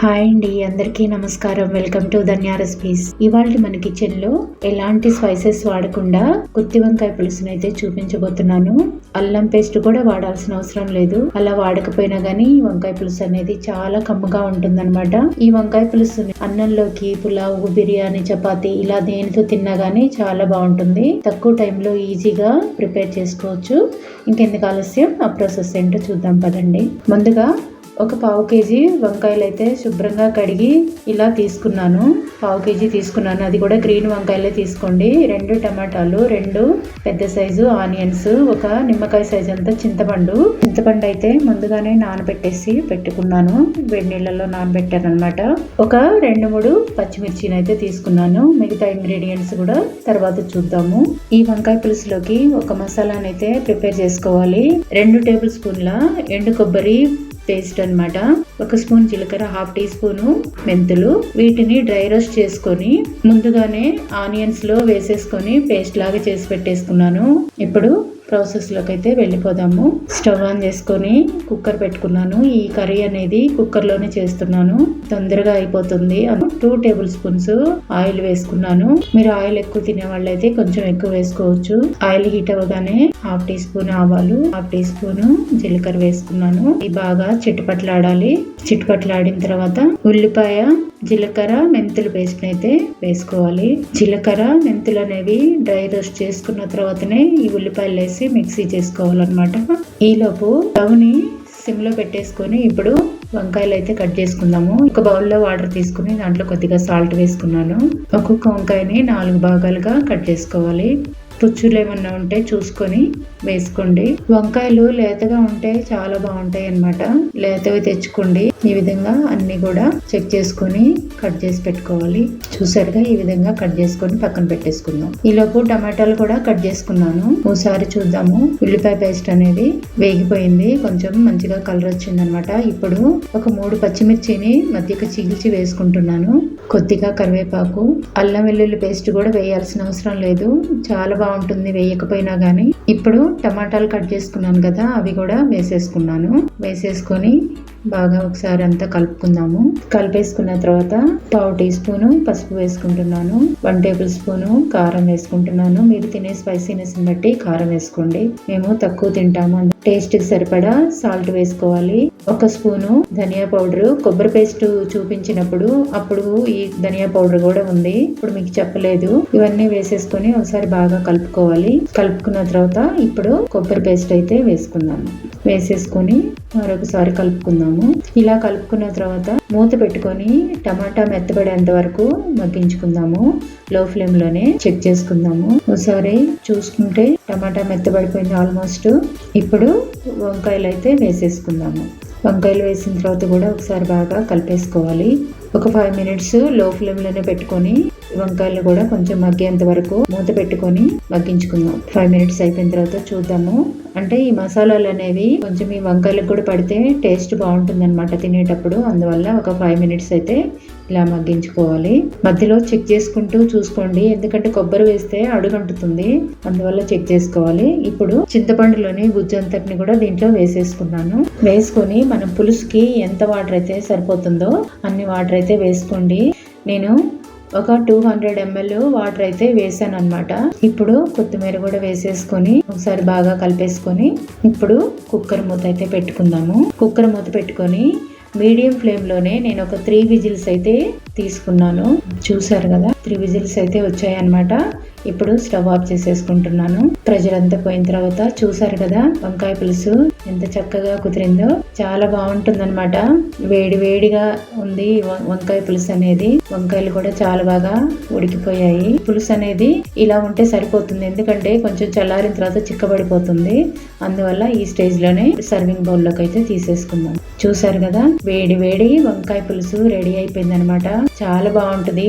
Hi అండి అందరికీ నమస్కారం. Welcome to Dhanya recipes. ఇవాళ మన కిచెన్లో ఎలాంటి స్పైసెస్ వాడకుండా గుత్తి వంకాయ పులుసుని అయితే చూపించబోతున్నాను. అల్లం పేస్ట్ కూడా వాడాల్సిన అవసరం లేదు. అలా వాడకపోయినా గానీ ఈ వంకాయ పులుసు అనేది చాలా కమ్ముగా ఉంటుందన్నమాట. ఈ వంకాయ పులుసుని అన్నంలోకి పులావు బిర్యానీ చపాతి ఇలా దేనితో తిన్నా గానీ చాలా బాగుంటుంది. తక్కువ టైంలో ఈజీగా ప్రిపేర్ చేసుకోవచ్చు. ఇంకెందుకు ఆలస్యం? ఆ ప్రాసెస్ ఏంటో చూద్దాం పదండి. ముందుగా ఒక పావు కేజీ వంకాయలు అయితే శుభ్రంగా కడిగి ఇలా తీసుకున్నాను. పావు కేజీ తీసుకున్నాను. అది కూడా గ్రీన్ వంకాయలే తీసుకోండి. రెండు టమాటాలు రెండు పెద్ద సైజు ఆనియన్స్ ఒక నిమ్మకాయ సైజు అంతా చింతపండు. చింతపండు అయితే ముందుగానే నానబెట్టేసి పెట్టుకున్నాను. వేడి నీళ్ళలో నానబెట్టాను అనమాట ఒక రెండు మూడు పచ్చిమిర్చిని అయితే తీసుకున్నాను. మిగతా ఇంగ్రీడియంట్స్ కూడా తర్వాత చూద్దాము. ఈ వంకాయ పులుసులోకి ఒక మసాలానైతే ప్రిపేర్ చేసుకోవాలి. రెండు టేబుల్ స్పూన్ల ఎండు కొబ్బరి పేస్ట్ అనమాట ఒక స్పూన్ జీలకర్ర హాఫ్ టీ స్పూన్ మెంతులు. వీటిని డ్రై రోస్ట్ చేసుకొని ముందుగానే ఆనియన్స్లో వేసేసుకొని పేస్ట్ లాగా చేసి పెట్టేసుకున్నాను. ఇప్పుడు ప్రాసెస్లోకి అయితే వెళ్ళిపోదాము. స్టవ్ ఆన్ చేసుకొని కుక్కర్ పెట్టుకున్నాను. ఈ కర్రీ అనేది కుక్కర్లోనే చేస్తున్నాను. తొందరగా అయిపోతుంది. టూ టేబుల్ స్పూన్స్ ఆయిల్ వేసుకున్నాను. మీరు ఆయిల్ ఎక్కువ తినే వాళ్ళైతే కొంచెం ఎక్కువ వేసుకోవచ్చు. ఆయిల్ హీట్ అవ్వగానే హాఫ్ టీ స్పూన్ ఆవాలు హాఫ్ టీ స్పూన్ జీలకర్ర వేసుకున్నాను. ఇది బాగా చిట్టుపట్లాడాలి చిట్టుపట్లాడిన తర్వాత ఉల్లిపాయ జీలకర్ర మెంతులు పేస్ట్ అయితే వేసుకోవాలి. జీలకర్ర మెంతులు అనేవి డ్రై రోస్ట్ చేసుకున్న తర్వాతనే ఈ ఉల్లిపాయలు వేసి మిక్సీ చేసుకోవాలన్నమాట. ఈలోపు స్టవ్ని సిమ్లో పెట్టేసుకొని ఇప్పుడు వంకాయలు అయితే కట్ చేసుకుందాము. ఒక బౌల్లో వాటర్ తీసుకుని దాంట్లో కొద్దిగా సాల్ట్ వేసుకున్నాను. ఒక్కొక్క వంకాయని నాలుగు భాగాలుగా కట్ చేసుకోవాలి. పుచ్చులు ఏమన్నా ఉంటే చూసుకొని వేసుకోండి. వంకాయలు లేతగా ఉంటే చాలా బాగుంటాయి అనమాట లేతవి తెచ్చుకోండి. ఈ విధంగా అన్ని కూడా చెక్ చేసుకొని కట్ చేసి పెట్టుకోవాలి. చూసారుగా ఈ విధంగా కట్ చేసుకొని పక్కన పెట్టేసుకుందాం. ఈ లోపు టమాటాలు కూడా కట్ చేసుకున్నాను. ఒకసారి చూద్దాము. ఉల్లిపాయ పేస్ట్ అనేది వేగిపోయింది. కొంచెం మంచిగా కలర్ వచ్చింది అనమాట ఇప్పుడు ఒక మూడు పచ్చిమిర్చిని మధ్యకి చీల్చి వేసుకుంటున్నాను. కొద్దిగా కరివేపాకు అల్లం వెల్లుల్లి పేస్ట్ కూడా వేయాల్సిన అవసరం లేదు. చాలా బాగుంటుంది వేయకపోయినా కానీ ఇప్పుడు టమాటాలు కట్ చేసుకున్నాను కదా అవి కూడా వేసేసుకున్నాను. వేసేసుకొని బాగా ఒకసారి అంతా కలుపుకుందాము. కలిపేసుకున్న తర్వాత పావు టీ స్పూన్ పసుపు వేసుకుంటున్నాను. వన్ టేబుల్ స్పూన్ కారం వేసుకుంటున్నాను. మీరు తినే స్పైసీనెస్ బట్టి కారం వేసుకోండి. మేము తక్కువ తింటాము టేస్ట్కి సరిపడా సాల్ట్ వేసుకోవాలి. ఒక స్పూను ధనియా పౌడర్. కొబ్బరి పేస్ట్ చూపించినప్పుడు అప్పుడు ఈ ధనియా పౌడర్ కూడా ఉంది. ఇప్పుడు మీకు చెప్పలేదు. ఇవన్నీ వేసేసుకొని ఒకసారి బాగా కలుపుకోవాలి. కలుపుకున్న తర్వాత ఇప్పుడు కొబ్బరి పేస్ట్ అయితే వేసుకుందాము. వేసేసుకొని మరొకసారి కలుపుకుందాము. ఇలా కలుపుకున్న తర్వాత మూత పెట్టుకొని టమాటా మెత్తబడేంత వరకు మగ్గించుకుందాము. లో ఫ్లేమ్లోనే చెక్ చేసుకుందాము. ఒకసారి చూసుకుంటే టమాటా మెత్తబడిపోయింది ఆల్మోస్ట్. ఇప్పుడు వంకాయలు అయితే వేసేసుకుందాము. వంకాయలు వేసిన తర్వాత కూడా ఒకసారి బాగా కలిపేసుకోవాలి. ఒక ఫైవ్ మినిట్స్లో ఫ్లేమ్లోనే పెట్టుకొని వంకాయలు కూడా కొంచెం మగ్గేంత వరకు మూత పెట్టుకొని మగ్గించుకుందాం. ఫైవ్ మినిట్స్ అయిపోయిన తర్వాత చూద్దాము. అంటే ఈ మసాలాలు అనేవి కొంచెం ఈ వంకాయలకు కూడా పడితే టేస్ట్ బాగుంటుంది అనమాట తినేటప్పుడు. అందువల్ల ఒక ఫైవ్ మినిట్స్ అయితే ఇలా మగ్గించుకోవాలి. మధ్యలో చెక్ చేసుకుంటూ చూసుకోండి. ఎందుకంటే కొబ్బరి వేస్తే అడుగంటుతుంది అందువల్ల చెక్ చేసుకోవాలి. ఇప్పుడు చింతపండులోని గుజ్జంతటిని కూడా దీంట్లో వేసేసుకున్నాను. వేసుకొని మనం పులుసుకి ఎంత వాటర్ అయితే సరిపోతుందో అన్ని వాటర్ అయితే వేసుకోండి. నేను ఒక టూ హండ్రెడ్ ఎంఎల్ వాటర్ అయితే వేసాను అనమాట ఇప్పుడు కొత్తిమీర కూడా వేసేసుకొని ఒకసారి బాగా కలిపేసుకొని ఇప్పుడు కుక్కర్ మూత అయితే పెట్టుకుందాము. కుక్కర్ మూత పెట్టుకొని మీడియం ఫ్లేమ్లోనే నేను ఒక త్రీ విజిల్స్ అయితే తీసుకున్నాను. చూసారు కదా? త్రీ విజిల్స్ అయితే వచ్చాయన్నమాట. ఇప్పుడు స్టవ్ ఆఫ్ చేసేసుకుంటున్నాను. ప్రెజర్ అంతా పోయిన తర్వాత చూసారు కదా వంకాయ పులుసు ఎంత చక్కగా కుదిరిందో. చాలా బాగుంటుంది అనమాట వేడి వేడిగా ఉంది వంకాయ పులుసు అనేది. వంకాయలు కూడా చాలా బాగా ఉడికిపోయాయి. పులుసు అనేది ఇలా ఉంటే సరిపోతుంది. ఎందుకంటే కొంచెం చల్లారిన తర్వాత చిక్కబడిపోతుంది. అందువల్ల ఈ స్టేజ్లోనే సర్వింగ్ బౌల్లోకి అయితే తీసేసుకుందాం. చూసారు కదా వేడి వేడి వంకాయ పులుసు రెడీ అయిపోయింది అనమాట చాలా బాగుంటుంది.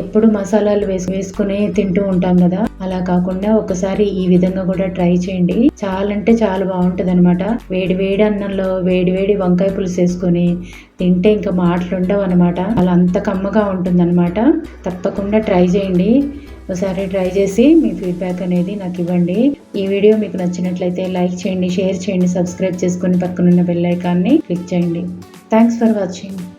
ఎప్పుడు మసాలాలు వేసి వేసుకుని తింటూ ఉంటాం కదా. అలా కాకుండా ఒకసారి ఈ విధంగా కూడా ట్రై చేయండి. చాలా అంటే చాలా బాగుంటుంది అనమాట వేడి వేడి అన్నంలో వేడి వేడి వంకాయ పులుసు వేసుకొని తింటే ఇంకా మాటలు ఉండవు అనమాట అలా అంత కమ్మగా ఉంటుంది అనమాట తప్పకుండా ట్రై చేయండి. ఒకసారి ట్రై చేసి మీ ఫీడ్బ్యాక్ అనేది నాకు ఇవ్వండి. ఈ వీడియో మీకు నచ్చినట్లయితే లైక్ చేయండి షేర్ చేయండి సబ్స్క్రైబ్ చేసుకుని పక్కనున్న బెల్ ఐకాన్ని క్లిక్ చేయండి. Thanks for watching.